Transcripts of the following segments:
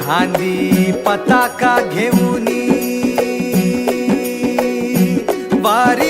खांदी पताका घेऊनी वारी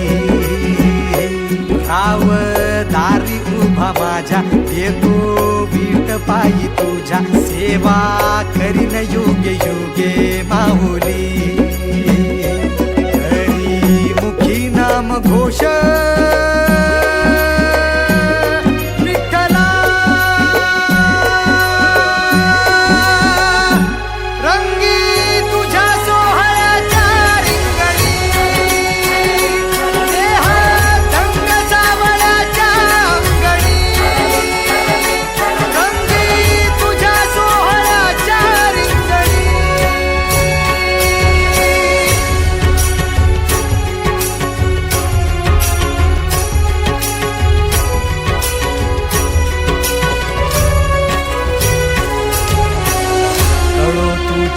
माझ्या. देतो वीट पायी तुझ्या. सेवा करीन युगे युगे माहुली हरी मुखी नाम घोष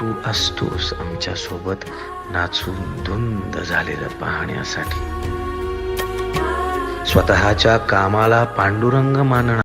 तू असतोस आमच्यासोबत नाचून धुंद झालेलं पाहण्यासाठी. स्वतःच्या कामाला पांडुरंग मानणं